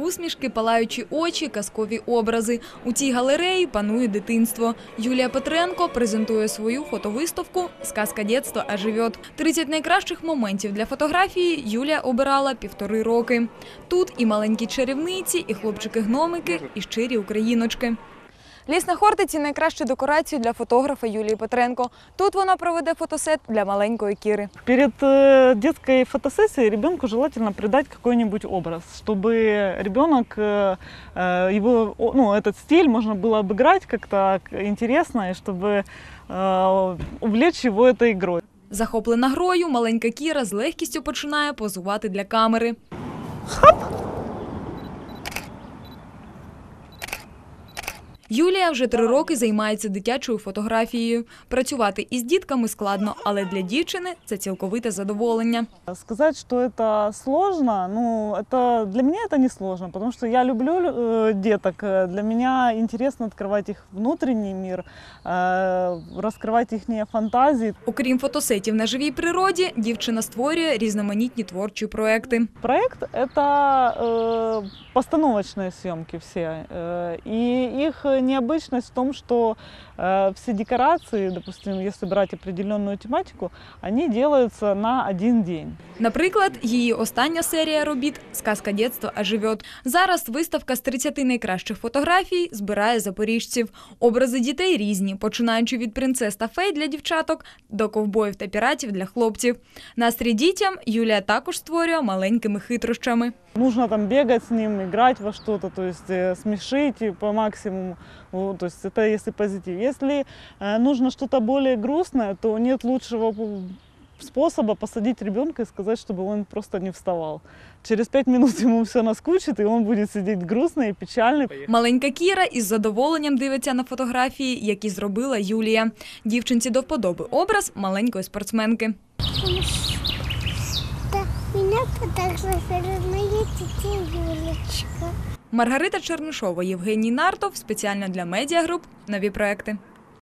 усмішки, палаючі очі, казкові образи. У цій галереї панує дитинство. Юлія Петренко презентує свою фотовиставку Сказка дєтства оживет. 30 найкращих моментів для фотографії Юлія обирала півтори роки. Тут і маленькі чарівниці, і хлопчики-гномики, і щирі україночки. Ліс на Хортиці найкращу декорацію для фотографа Юлії Петренко. Тут вона проведе фотосет для маленької Кіри. Перед э, детской фотосессией ребенку желательно придать какой-нибудь образ, чтобы ребенок, э, э, его, о, ну, этот стиль можно было обыграть как-то к- интересно, и чтобы э, увлечь его этой игрой. Захоплена грою, маленька Кіра з легкістю починає позувати для камери. Юлія вже три роки займається дитячою фотографією. Працювати із дітками складно, але для дівчини це цілковите задоволення. Сказать, что это сложно, ну, это для меня это не сложно, потому что я люблю э, деток. Э, Для меня интересно открывать их внутренний мир, э, раскрывать их фантазии. Окрім фотосетів на живій природі, дівчина створює різноманітні творчі проекти. Проект — это э, постановочные съемки все. Э, и их необычность в том, что э, все декорации, допустим, если брать определенную тематику, они делаются на один день. Наприклад, її остання серія робіт Сказка дєтства оживет. Зараз виставка з 30 найкращих фотографій збирає запоріжців. Образи дітей різні, починаючи від принцес та фей для дівчаток до ковбоїв та піратів для хлопців. Настрій дітям Юлія також створює маленькими хитрощами. Нужно там бегать с ним, играть во что-то, то есть э, смешить и по максимуму. Вот, то есть это если позитив. Если э, нужно что-то более грустное, то нет лучшего п- способа посадить ребенка и сказать, чтобы он просто не вставал. Через пять минут ему все наскучит, и он будет сидеть грустный и печальный. Маленька Кіра із задоволенням дивиться на фотографії, які зробила Юлія. Дівчинці до вподоби образ маленької спортсменки. Маргарита Чернишова, Євгеній Нартов. Спеціально для медіагруп. Нові проекти.